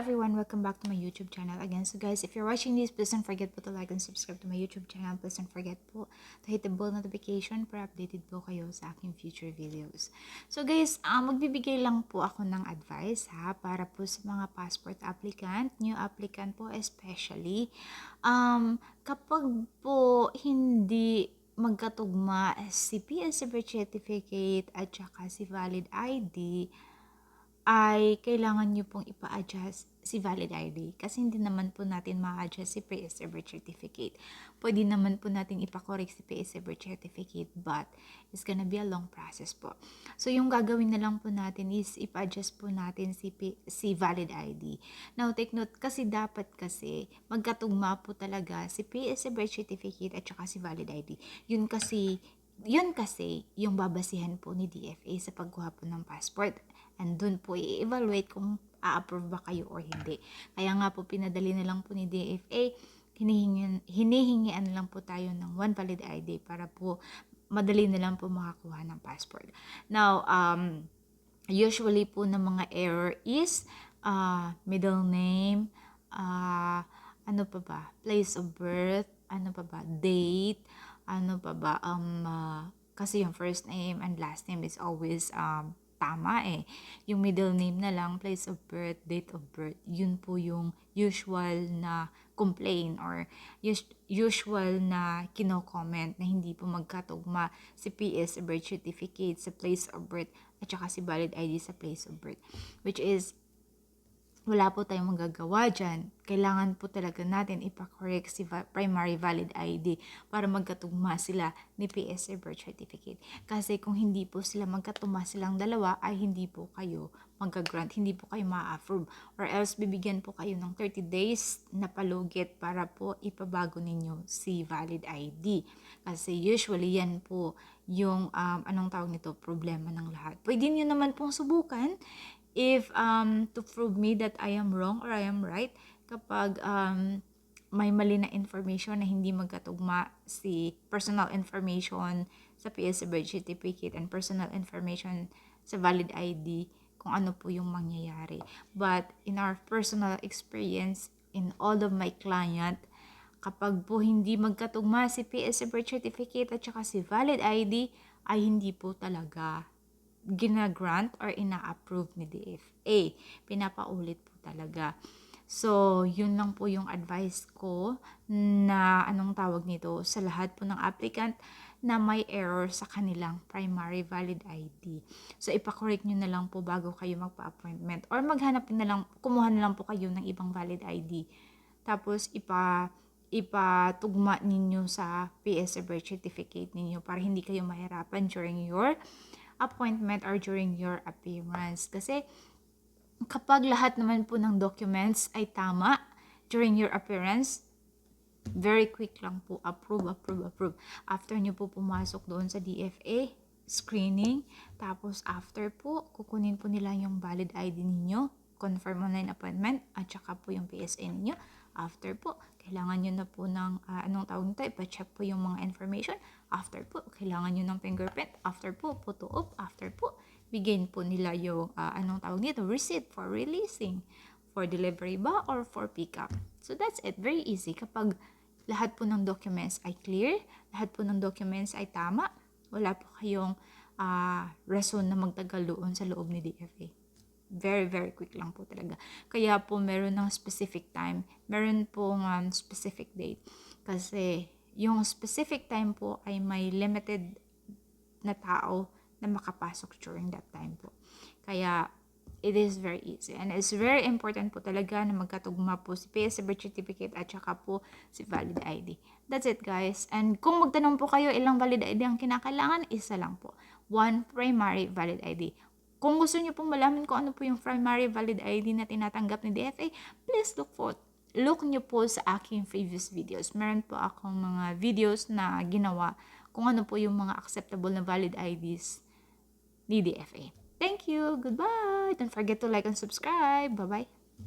everyone, welcome back to my YouTube channel again. So guys, if you're watching this, please don't forget po to like and subscribe to my YouTube channel. Please don't forget po to hit the bell notification para updated po kayo sa aking future videos. So guys, uh, magbibigay lang po ako ng advice ha, para po sa mga passport applicant, new applicant po especially. Um, kapag po hindi magkatugma si birth certificate at saka si valid ID, ay kailangan nyo pong ipa-adjust si valid ID. Kasi hindi naman po natin ma-adjust si PSA birth certificate. Pwede naman po natin ipakorek si PSA birth certificate but it's gonna be a long process po. So yung gagawin na lang po natin is ipa-adjust po natin si, P- si valid ID. Now take note kasi dapat kasi magkatugma po talaga si PSA birth certificate at saka si valid ID. Yun kasi yun kasi yung babasihan po ni DFA sa pagkuha po ng passport. And dun po i-evaluate kung a-approve ba kayo or hindi. Kaya nga po pinadali na lang po ni DFA, hinihingian, hinihingian lang po tayo ng one valid ID para po madali na lang po makakuha ng passport. Now, um, usually po ng mga error is uh, middle name, uh, ano pa ba, place of birth, ano pa ba, date, ano pa ba, um, uh, kasi yung first name and last name is always um, tama eh. Yung middle name na lang, place of birth, date of birth, yun po yung usual na complain or us- usual na kino-comment na hindi po magkatugma si PS birth certificate sa place of birth at saka si valid ID sa place of birth. Which is, wala po tayong magagawa dyan. Kailangan po talaga natin ipakorek si primary valid ID para magkatugma sila ni PSA birth certificate. Kasi kung hindi po sila magkatugma silang dalawa, ay hindi po kayo magka-grant, hindi po kayo ma-approve. Or else bibigyan po kayo ng 30 days na palugit para po ipabago ninyo si valid ID. Kasi usually yan po yung um, anong tawag nito, problema ng lahat. Pwede nyo naman pong subukan if um, to prove me that I am wrong or I am right kapag um, may mali na information na hindi magkatugma si personal information sa PSA birth certificate and personal information sa valid ID kung ano po yung mangyayari. But in our personal experience, in all of my client, kapag po hindi magkatugma si PSA birth certificate at saka si valid ID, ay hindi po talaga gina-grant or ina-approve ni DFA. Pinapaulit po talaga. So, yun lang po yung advice ko na anong tawag nito sa lahat po ng applicant na may error sa kanilang primary valid ID. So, ipakorek nyo na lang po bago kayo magpa-appointment or maghanap na lang, kumuha na lang po kayo ng ibang valid ID. Tapos, ipa ipatugma ninyo sa PSA birth certificate ninyo para hindi kayo mahirapan during your appointment or during your appearance. Kasi kapag lahat naman po ng documents ay tama during your appearance, very quick lang po, approve, approve, approve. After nyo po pumasok doon sa DFA, screening, tapos after po, kukunin po nila yung valid ID ninyo, confirm online appointment, at saka po yung PSA ninyo. After po, kailangan nyo na po ng, uh, anong tawag nito, ipa-check po yung mga information. After po, kailangan nyo ng fingerprint. After po, photo op. After po, bigyan po nila yung, uh, anong tawag nito, receipt for releasing. For delivery ba or for pickup. So that's it. Very easy. Kapag lahat po ng documents ay clear, lahat po ng documents ay tama, wala po kayong uh, reason na magtagal doon sa loob ni DFA very, very quick lang po talaga. Kaya po meron ng specific time, meron po um, specific date. Kasi yung specific time po ay may limited na tao na makapasok during that time po. Kaya it is very easy. And it's very important po talaga na magkatugma po si PSA birth certificate at saka po si valid ID. That's it guys. And kung magtanong po kayo ilang valid ID ang kinakailangan, isa lang po. One primary valid ID kung gusto niyo pong malaman kung ano po yung primary valid ID na tinatanggap ni DFA, please look for look niyo po sa aking previous videos. Meron po akong mga videos na ginawa kung ano po yung mga acceptable na valid IDs ni DFA. Thank you. Goodbye. Don't forget to like and subscribe. Bye-bye.